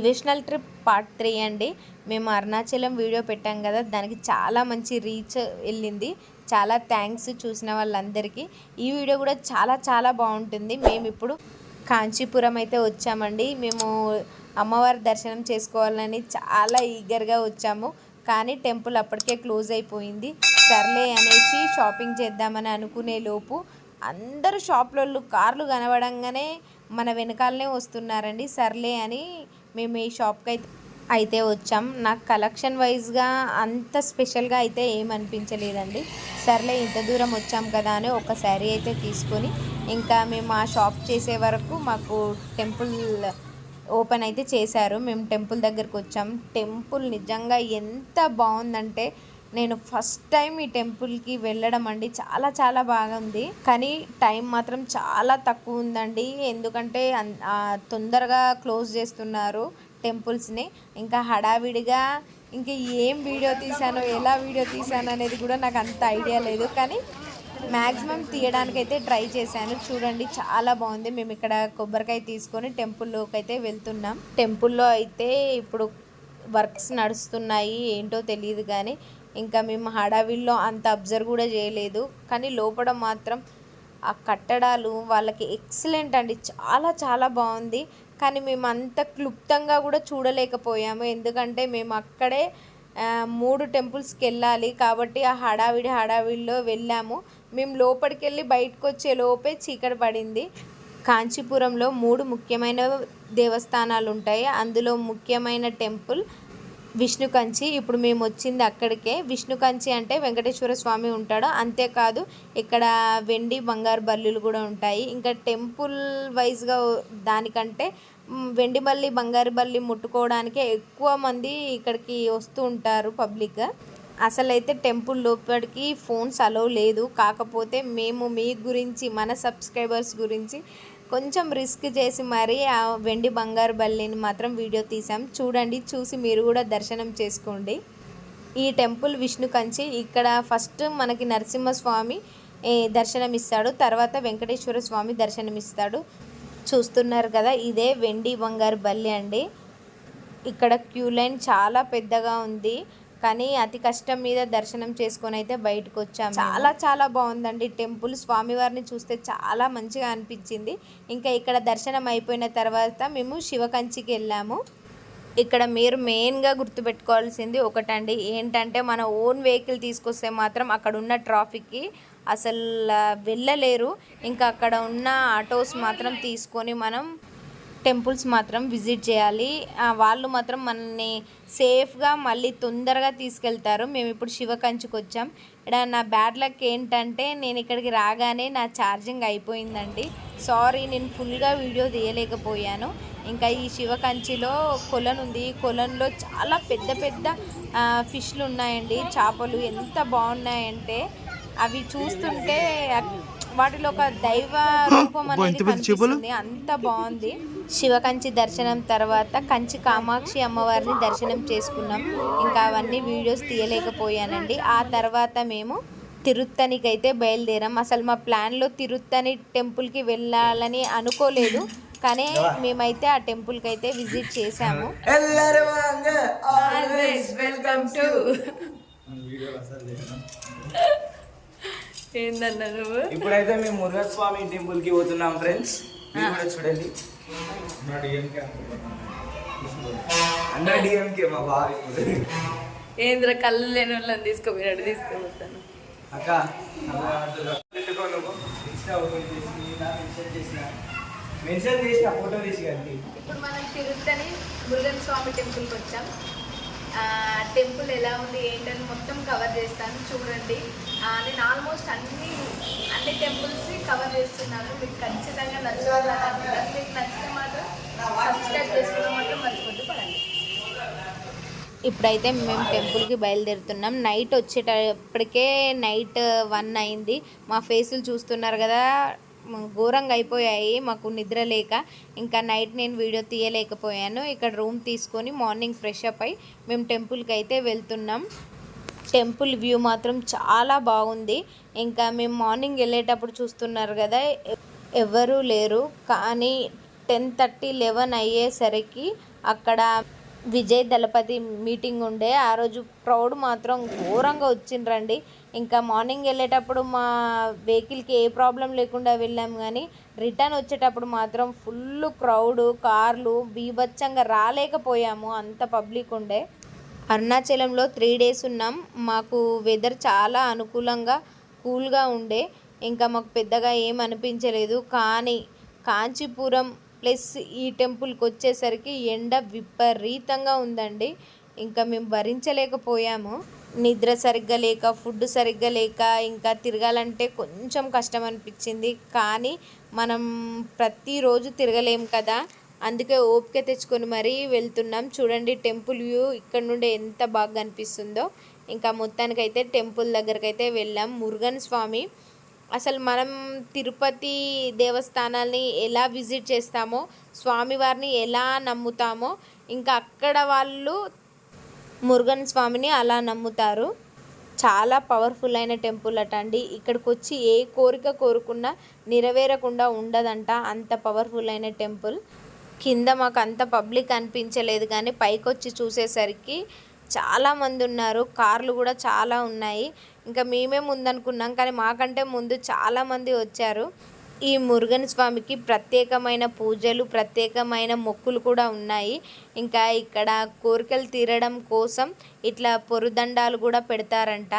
Divisional trip part three అండి. మేము Arunachalam video పెట్టాం కదా దానికి చాలా మంచి రీచ్ వెళ్ళింది. చాలా థ్యాంక్స్ చూసిన వాళ్ళందరికీ. ఈ వీడియో కూడా చాలా చాలా బాగుంటుంది. మేము ఇప్పుడు కాంచీపురం అయితే వచ్చామండి. మేము అమ్మవారి దర్శనం చేసుకోవాలని చాలా ఈగర్గా వచ్చాము. కానీ టెంపుల్ అప్పటికే క్లోజ్ అయిపోయింది. సర్లే అనేసి షాపింగ్ చేద్దామని అనుకునే లోపు అందరూ షాప్లలో కార్లు కనబడంగానే మన వెనకాలనే వస్తున్నారండి. సర్లే అని మేము ఈ షాప్కి అయితే అయితే వచ్చాం. నాకు కలెక్షన్ వైజ్గా అంత స్పెషల్గా అయితే ఏమనిపించలేదండి సర్లే ఇంత దూరం వచ్చాం కదా అని ఒక శారీ అయితే తీసుకొని ఇంకా మేము ఆ షాప్ చేసే వరకు మాకు టెంపుల్ ఓపెన్ అయితే చేశారు. మేము టెంపుల్ దగ్గరికి వచ్చాం. టెంపుల్ నిజంగా ఎంత బాగుందంటే నేను ఫస్ట్ టైం ఈ టెంపుల్కి వెళ్ళడం అండి. చాలా చాలా బాగా ఉంది కానీ టైం మాత్రం చాలా తక్కువ ఉందండి. ఎందుకంటే తొందరగా క్లోజ్ చేస్తున్నారు టెంపుల్స్ని ఇంకా హడావిడిగా ఇంకా ఏం వీడియో తీసానో ఎలా వీడియో తీసానో అనేది కూడా నాకు అంత ఐడియా లేదు. కానీ మ్యాక్సిమం తీయడానికైతే ట్రై చేశాను. చూడండి చాలా బాగుంది. మేము ఇక్కడ కొబ్బరికాయ తీసుకొని టెంపుల్లోకి అయితే వెళ్తున్నాం. టెంపుల్లో అయితే ఇప్పుడు వర్క్స్ నడుస్తున్నాయి. ఏంటో తెలియదు కానీ ఇంకా మేము హడావిల్లో అంత అబ్జర్వ్ కూడా చేయలేదు. కానీ లోపల మాత్రం ఆ కట్టడాలు వాళ్ళకి ఎక్సలెంట్ అండి. చాలా చాలా బాగుంది. కానీ మేము అంత క్లుప్తంగా కూడా చూడలేకపోయాము. ఎందుకంటే మేము అక్కడే మూడు టెంపుల్స్కి వెళ్ళాలి కాబట్టి ఆ హడావిడి హడావిడిలో వెళ్ళాము. మేము లోపలికి వెళ్ళి బయటకు వచ్చే లోపే చీకటి పడింది. కాంచీపురంలో మూడు ముఖ్యమైన దేవస్థానాలు ఉంటాయి. అందులో ముఖ్యమైన టెంపుల్ విష్ణు కంచి. ఇప్పుడు మేము వచ్చింది అక్కడికే. విష్ణు కంచి అంటే వెంకటేశ్వర స్వామి ఉంటాడు. అంతేకాదు ఇక్కడ వెండి బంగారు బల్లులు కూడా ఉంటాయి. ఇంకా టెంపుల్ వైజ్గా దానికంటే వెండి బల్లి బంగారు బల్లి ముట్టుకోవడానికే ఎక్కువ మంది ఇక్కడికి వస్తూ ఉంటారు పబ్లిక్. అసలైతే టెంపుల్ లోపలికి ఫోన్స్ అలో లేదు. కాకపోతే మేము మీ గురించి మన సబ్స్క్రైబర్స్ గురించి కొంచెం రిస్క్ చేసి మరీ ఆ వెండి బంగారు బల్లిని మాత్రం వీడియో తీసాం. చూడండి చూసి మీరు కూడా దర్శనం చేసుకోండి. ఈ టెంపుల్ విష్ణు కంచి ఇక్కడ ఫస్ట్ మనకి నరసింహస్వామి దర్శనమిస్తాడు. దర్శనం ఇస్తాడు తర్వాత వెంకటేశ్వర స్వామి దర్శనం ఇస్తాడు చూస్తున్నారు కదా ఇదే వెండి బంగారు బల్లి అండి. ఇక్కడ క్యూ లైన్ చాలా పెద్దగా ఉంది. కానీ అతి కష్టం మీద దర్శనం చేసుకొని అయితే బయటకు వచ్చాము చాలా చాలా బాగుందండి. టెంపుల్ స్వామివారిని చూస్తే చాలా మంచిగా అనిపించింది. ఇంకా ఇక్కడ దర్శనం అయిపోయిన తర్వాత మేము శివకంచికి వెళ్ళాము. ఇక్కడ మీరు మెయిన్గా గుర్తుపెట్టుకోవాల్సింది ఒకటండి. ఏంటంటే మన ఓన్ వెహికల్ తీసుకొస్తే మాత్రం అక్కడ ఉన్న ట్రాఫిక్కి అసలు వెళ్ళలేరు. ఇంకా అక్కడ ఉన్న ఆటోస్ మాత్రం తీసుకొని మనం టెంపుల్స్ మాత్రం విజిట్ చేయాలి. వాళ్ళు మాత్రం మనల్ని సేఫ్గా మళ్ళీ తొందరగా తీసుకెళ్తారు. మేము ఇప్పుడు శివకంచికి వచ్చాం. ఇక్కడ నా బ్యాడ్ లక్ ఏంటంటే నేను ఇక్కడికి రాగానే నా ఛార్జింగ్ అయిపోయిందండి. సారీ నేను ఫుల్గా వీడియో తీయలేకపోయాను. ఇంకా ఈ శివకంచిలో కొలను ఉంది. ఈ కొలనులో చాలా పెద్ద పెద్ద ఫిష్లు ఉన్నాయండి. చేపలు ఎంత బాగున్నాయంటే అవి చూస్తుంటే వాటిలో ఒక దైవ రూపం అనేది కనిపిస్తుంది. అంత బాగుంది. శివకంచి దర్శనం తర్వాత కంచి కామాక్షి అమ్మవారిని దర్శనం చేసుకున్నాం. ఇంకా అవన్నీ వీడియోస్ తీయలేకపోయానండి. ఆ తర్వాత మేము తిరుత్తనికి అయితే బయలుదేరాం. అసలు మా ప్లాన్లో తిరుత్తని టెంపుల్కి వెళ్ళాలని అనుకోలేదు. కానీ మేమైతే ఆ టెంపుల్కి అయితే విజిట్ చేసాము టు. ఏందన్నా నువ్వు? ఇప్పుడైతే మేము మురుగస్వామి టెంపుల్కి పోతున్నాం ఫ్రెండ్స్. మీరు కూడా చూడండి. అన్న డిఎంకే మా బాగా ఏంద్ర కళ్ళు లేని వాళ్ళని తీసుకుపోయినాడు తీసుకుపోతాను. అక్క. మెన్షన్ చేసిన మెన్షన్ చేసిన ఫోటో తీసి కండి ఇప్పుడు మనం తిరుత్తని మురుగన్ స్వామి టెంపుల్కి వచ్చాం. టెంపుల్ ఎలా ఉంది ఏంటని మొత్తం కవర్ చేస్తాను చూడండి. నేను ఆల్మోస్ట్ అన్ని అన్ని టెంపుల్స్ కవర్ చేస్తున్నాను. మీకు ఖచ్చితంగా నచ్చుతుందని మీకు నచ్చితే మాత్రం సబ్స్క్రైబ్ చేసుకోవడం మాత్రం మర్చిపోద్దు పడండి ఇప్పుడైతే మేము టెంపుల్కి బయలుదేరుతున్నాం. నైట్ వచ్చేటప్పటికే నైట్ వన్ uh, అయింది. మా ఫేసులు చూస్తున్నారు కదా ఘోరంగా అయిపోయాయి మాకు నిద్ర లేక. ఇంకా నైట్ నేను వీడియో తీయలేకపోయాను. ఇక్కడ రూమ్ తీసుకొని మార్నింగ్ ఫ్రెష్ అప్ అయి మేము టెంపుల్కి అయితే వెళ్తున్నాం. టెంపుల్ వ్యూ మాత్రం చాలా బాగుంది. ఇంకా మేము మార్నింగ్ వెళ్ళేటప్పుడు చూస్తున్నారు కదా ఎవరూ లేరు. కానీ టెన్ థర్టీ లెవెన్ అయ్యేసరికి అక్కడ విజయ్ దళపతి మీటింగ్ ఉండే ఆ రోజు క్రౌడ్ మాత్రం ఘోరంగా వచ్చిండ్రండి. ఇంకా మార్నింగ్ వెళ్ళేటప్పుడు మా వెహికల్కి ఏ ప్రాబ్లం లేకుండా వెళ్ళాం కానీ రిటర్న్ వచ్చేటప్పుడు మాత్రం ఫుల్ క్రౌడ్ కార్లు బీభత్సంగా రాలేకపోయాము. అంత పబ్లిక్ ఉండే. అరుణాచలంలో త్రీ డేస్ ఉన్నాం. మాకు వెదర్ చాలా అనుకూలంగా కూల్గా ఉండే. ఇంకా మాకు పెద్దగా ఏం అనిపించలేదు. కానీ కాంచీపురం ప్లస్ ఈ టెంపుల్కి వచ్చేసరికి ఎండ విపరీతంగా ఉందండి. ఇంకా మేము భరించలేకపోయాము. నిద్ర సరిగ్గా లేక ఫుడ్ సరిగ్గా లేక ఇంకా తిరగాలంటే కొంచెం కష్టం అనిపించింది. కానీ మనం ప్రతిరోజు తిరగలేం కదా. అందుకే ఓపిక తెచ్చుకొని మరీ వెళ్తున్నాం. చూడండి టెంపుల్ వ్యూ ఇక్కడ నుండి ఎంత బాగా కనిపిస్తుందో ఇంకా మొత్తానికైతే టెంపుల్ దగ్గరకైతే వెళ్ళాం. మురుగన్ స్వామి అసలు మనం తిరుపతి దేవస్థానాల్ని ఎలా విజిట్ చేస్తామో స్వామివారిని ఎలా నమ్ముతామో ఇంకా అక్కడ వాళ్ళు మురుగన్ స్వామిని అలా నమ్ముతారు. చాలా పవర్ఫుల్ అయిన టెంపుల్ అట అండి. ఇక్కడికి వచ్చి ఏ కోరిక కోరుకున్నా నెరవేరకుండా ఉండదంట. అంత పవర్ఫుల్ అయిన టెంపుల్. కింద మాకు అంత పబ్లిక్ అనిపించలేదు కానీ పైకి వచ్చి చూసేసరికి చాలా మంది ఉన్నారు. కార్లు కూడా చాలా ఉన్నాయి. ఇంకా మేమే ముందనుకున్నాం కానీ మాకంటే ముందు చాలా మంది వచ్చారు. ఈ మురుగన్ స్వామికి ప్రత్యేకమైన పూజలు ప్రత్యేకమైన మొక్కులు కూడా ఉన్నాయి. ఇంకా ఇక్కడ కోరికలు తీరడం కోసం ఇట్లా పొరుదండాలు కూడా పెడతారంట.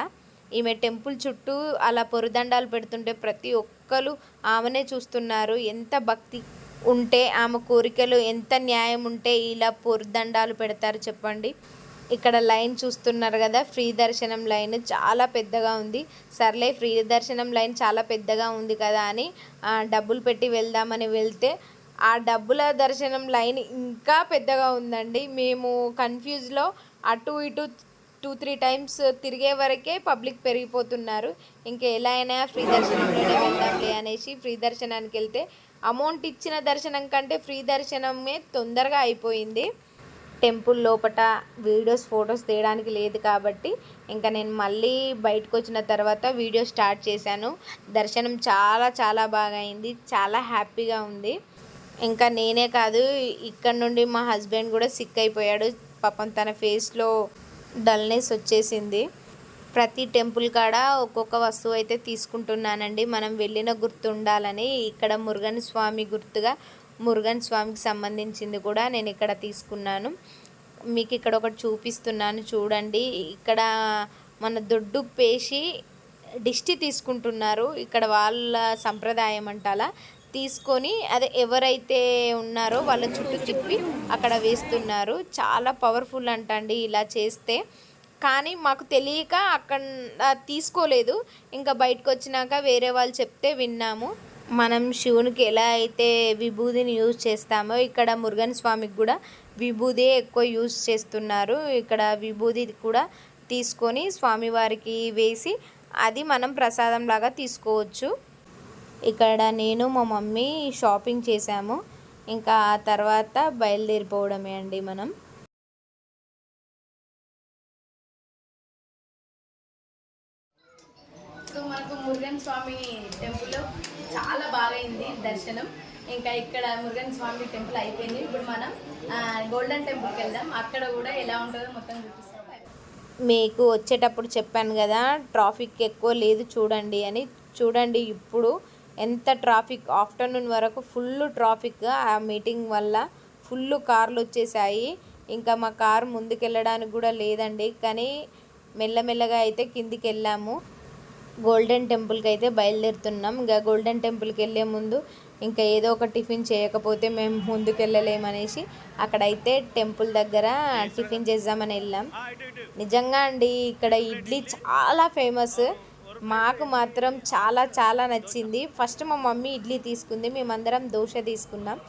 ఈమె టెంపుల్ చుట్టూ అలా పొరుదండాలు పెడుతుంటే ప్రతి ఒక్కరు ఆమెనే చూస్తున్నారు. ఎంత భక్తి ఉంటే ఆమె కోరికలు ఎంత న్యాయం ఉంటే ఇలా పొరుదండాలు పెడతారు చెప్పండి. ఇక్కడ లైన్ చూస్తున్నారు కదా ఫ్రీ దర్శనం లైన్ చాలా పెద్దగా ఉంది. సర్లే ఫ్రీ దర్శనం లైన్ చాలా పెద్దగా ఉంది కదా అని డబ్బులు పెట్టి వెళ్దామని వెళ్తే ఆ డబ్బుల దర్శనం లైన్ ఇంకా పెద్దగా ఉందండి. మేము కన్ఫ్యూజ్లో అటు ఇటు టూ త్రీ టైమ్స్ తిరిగే వరకే పబ్లిక్ పెరిగిపోతున్నారు. ఇంకా ఎలా అయినా ఫ్రీ దర్శనంలోనే వెళ్దాంలే అనేసి ఫ్రీ దర్శనానికి వెళ్తే అమౌంట్ ఇచ్చిన దర్శనం కంటే ఫ్రీ దర్శనమే తొందరగా అయిపోయింది. టెంపుల్ లోపట వీడియోస్ ఫొటోస్ తీయడానికి లేదు కాబట్టి ఇంకా నేను మళ్ళీ బయటకు వచ్చిన తర్వాత వీడియో స్టార్ట్ చేశాను. దర్శనం చాలా చాలా బాగా అయింది. చాలా హ్యాపీగా ఉంది. ఇంకా నేనే కాదు ఇక్కడ నుండి మా హస్బెండ్ కూడా సిక్ అయిపోయాడు. పాపం తన ఫేస్లో డల్నెస్ వచ్చేసింది. ప్రతి టెంపుల్ కాడ ఒక్కొక్క వస్తువు అయితే తీసుకుంటున్నానండి. మనం వెళ్ళిన గుర్తుండాలని ఇక్కడ మురుగన్ స్వామి గుర్తుగా మురుగన్ స్వామికి సంబంధించింది కూడా నేను ఇక్కడ తీసుకున్నాను. మీకు ఇక్కడ ఒకటి చూపిస్తున్నాను చూడండి. ఇక్కడ మన దొడ్డు పేసి దిష్టి తీసుకుంటున్నారు. ఇక్కడ వాళ్ళ సంప్రదాయం అంటాలా తీసుకొని అదే ఎవరైతే ఉన్నారో వాళ్ళ చుట్టూ తిప్పి అక్కడ వేస్తున్నారు. చాలా పవర్ఫుల్ అంటండి ఇలా చేస్తే. కానీ మాకు తెలియక అక్కడ తీసుకోలేదు. ఇంకా బయటకు వచ్చినాక వేరే వాళ్ళు చెప్తే విన్నాము. మనం శివునికి ఎలా అయితే విభూదిని యూజ్ చేస్తామో ఇక్కడ మురుగన్ స్వామికి కూడా విభూది ఎక్కువ యూజ్ చేస్తున్నారు. ఇక్కడ విభూది కూడా తీసుకొని స్వామివారికి వేసి అది మనం ప్రసాదం లాగా తీసుకోవచ్చు. ఇక్కడ నేను మా మమ్మీ షాపింగ్ చేసాము ఇంకా ఆ తర్వాత బయలుదేరిపోవడమే అండి మనం. సో మనకు మురుగన్ స్వామి టెంపుల్ చాలా బాగా అయింది దర్శనం. ఇంకా ఇక్కడ మురుగన్ స్వామి టెంపుల్ అయిపోయింది. ఇప్పుడు మనం గోల్డెన్ టెంపుల్కి వెళ్దాం. అక్కడ కూడా ఎలా ఉంటుందో మొత్తం చూపిస్తాం. మీకు వచ్చేటప్పుడు చెప్పాను కదా ట్రాఫిక్ ఎక్కువ లేదు చూడండి అని. చూడండి ఇప్పుడు ఎంత ట్రాఫిక్ ఆఫ్టర్నూన్ వరకు ఫుల్ ట్రాఫిక్గా ఆ మీటింగ్ వల్ల ఫుల్ కార్లు వచ్చేసాయి. ఇంకా మా కారు ముందుకెళ్ళడానికి కూడా లేదండి. కానీ మెల్లమెల్లగా అయితే కిందికి వెళ్ళాము. గోల్డెన్ టెంపుల్కి అయితే బయలుదేరుతున్నాం. ఇంకా గోల్డెన్ టెంపుల్కి వెళ్ళే ముందు ఇంకా ఏదో ఒక టిఫిన్ చేయకపోతే మేము ముందుకు వెళ్ళలేమనేసి అక్కడైతే టెంపుల్ దగ్గర టిఫిన్ చేద్దామని వెళ్ళాం. నిజంగా అండి ఇక్కడ ఇడ్లీ చాలా ఫేమస్. మాకు మాత్రం చాలా చాలా నచ్చింది. ఫస్ట్ మా మమ్మీ ఇడ్లీ తీసుకుంది మేమందరం దోశ తీసుకున్నాం.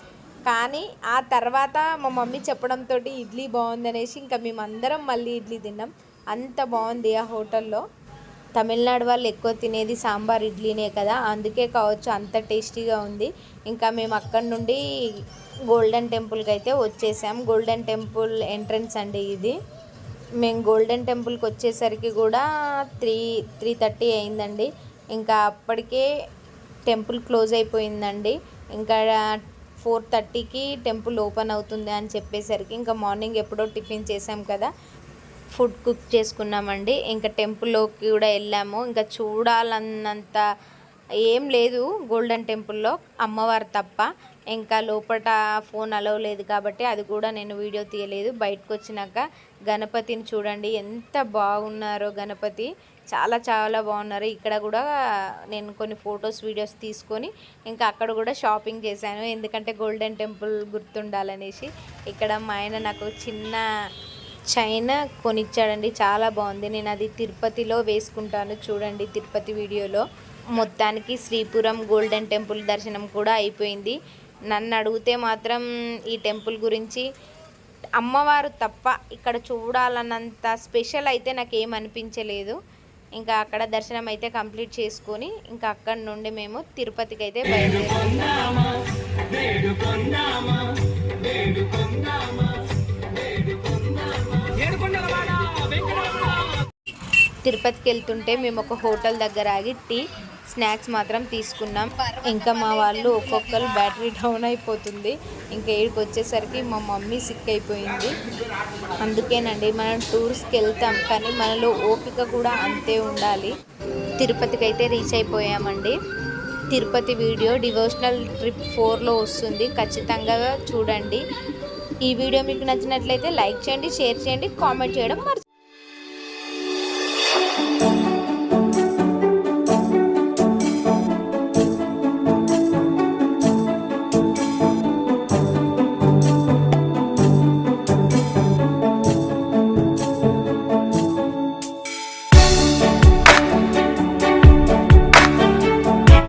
కానీ ఆ తర్వాత మా మమ్మీ చెప్పడంతో ఇడ్లీ బాగుందనేసి ఇంకా మేమందరం మళ్ళీ ఇడ్లీ తిన్నాం. అంత బాగుంది ఆ హోటల్లో. తమిళనాడు వాళ్ళు ఎక్కువ తినేది సాంబార్ ఇడ్లీనే కదా అందుకే కావచ్చు అంత టేస్టీగా ఉంది. ఇంకా మేము అక్కడ నుండి గోల్డెన్ టెంపుల్కి అయితే వచ్చేసాం. గోల్డెన్ టెంపుల్ ఎంట్రన్స్ అండి ఇది. మేము గోల్డెన్ టెంపుల్కి వచ్చేసరికి కూడా త్రీ త్రీ థర్టీ అయిందండి. ఇంకా అప్పటికే టెంపుల్ క్లోజ్ అయిపోయిందండి. ఇంకా ఫోర్ థర్టీకి టెంపుల్ ఓపెన్ అవుతుంది అని చెప్పేసరికి ఇంకా మార్నింగ్ ఎప్పుడో టిఫిన్ చేసాం కదా. ఫుడ్ కుక్ చేసుకున్నామండి. ఇంకా టెంపుల్లోకి కూడా వెళ్ళాము. ఇంకా చూడాలన్నంత ఏం లేదు గోల్డెన్ టెంపుల్లో అమ్మవారు తప్ప. ఇంకా లోపల ఫోన్ అలవ్ లేదు కాబట్టి అది కూడా నేను వీడియో తీయలేదు. బయటకు వచ్చినాక గణపతిని చూడండి. ఎంత బాగున్నారో గణపతి. చాలా చాలా బాగున్నారు. ఇక్కడ కూడా నేను కొన్ని ఫొటోస్ వీడియోస్ తీసుకొని ఇంకా అక్కడ కూడా షాపింగ్ చేశాను. ఎందుకంటే గోల్డెన్ టెంపుల్ గుర్తుండాలనేసి. ఇక్కడ మా ఆయన నాకు చిన్న చైనా కొనిచ్చాడండి చాలా బాగుంది. నేను అది తిరుపతిలో వేసుకుంటాను చూడండి తిరుపతి వీడియోలో. మొత్తానికి శ్రీపురం గోల్డెన్ టెంపుల్ దర్శనం కూడా అయిపోయింది. నన్ను అడిగితే మాత్రం ఈ టెంపుల్ గురించి అమ్మవారు తప్ప ఇక్కడ చూడాలన్నంత స్పెషల్ అయితే నాకు ఏం అనిపించలేదు. ఇంకా అక్కడ దర్శనం అయితే కంప్లీట్ చేసుకొని ఇంకా అక్కడ నుండి మేము తిరుపతికి అయితే బయలుదేరాము తిరుపతికి వెళ్తుంటే మేము ఒక హోటల్ దగ్గర ఆగి టీ స్నాక్స్ మాత్రం తీసుకున్నాం. ఇంకా మా వాళ్ళు ఒక్కొక్కరు బ్యాటరీ డౌన్ అయిపోతుంది. ఇంకా ఏడికి వచ్చేసరికి మా మమ్మీ సిక్ అయిపోయింది. అందుకేనండి మనం టూర్స్కి వెళ్తాం కానీ మనలో ఓపిక కూడా అంతే ఉండాలి. తిరుపతికి అయితే రీచ్ అయిపోయామండి. తిరుపతి వీడియో డివోషనల్ ట్రిప్ ఫోర్లో వస్తుంది. ఖచ్చితంగా చూడండి. ఈ వీడియో మీకు నచ్చినట్లయితే లైక్ చేయండి షేర్ చేయండి కామెంట్ చేయడం మర్చి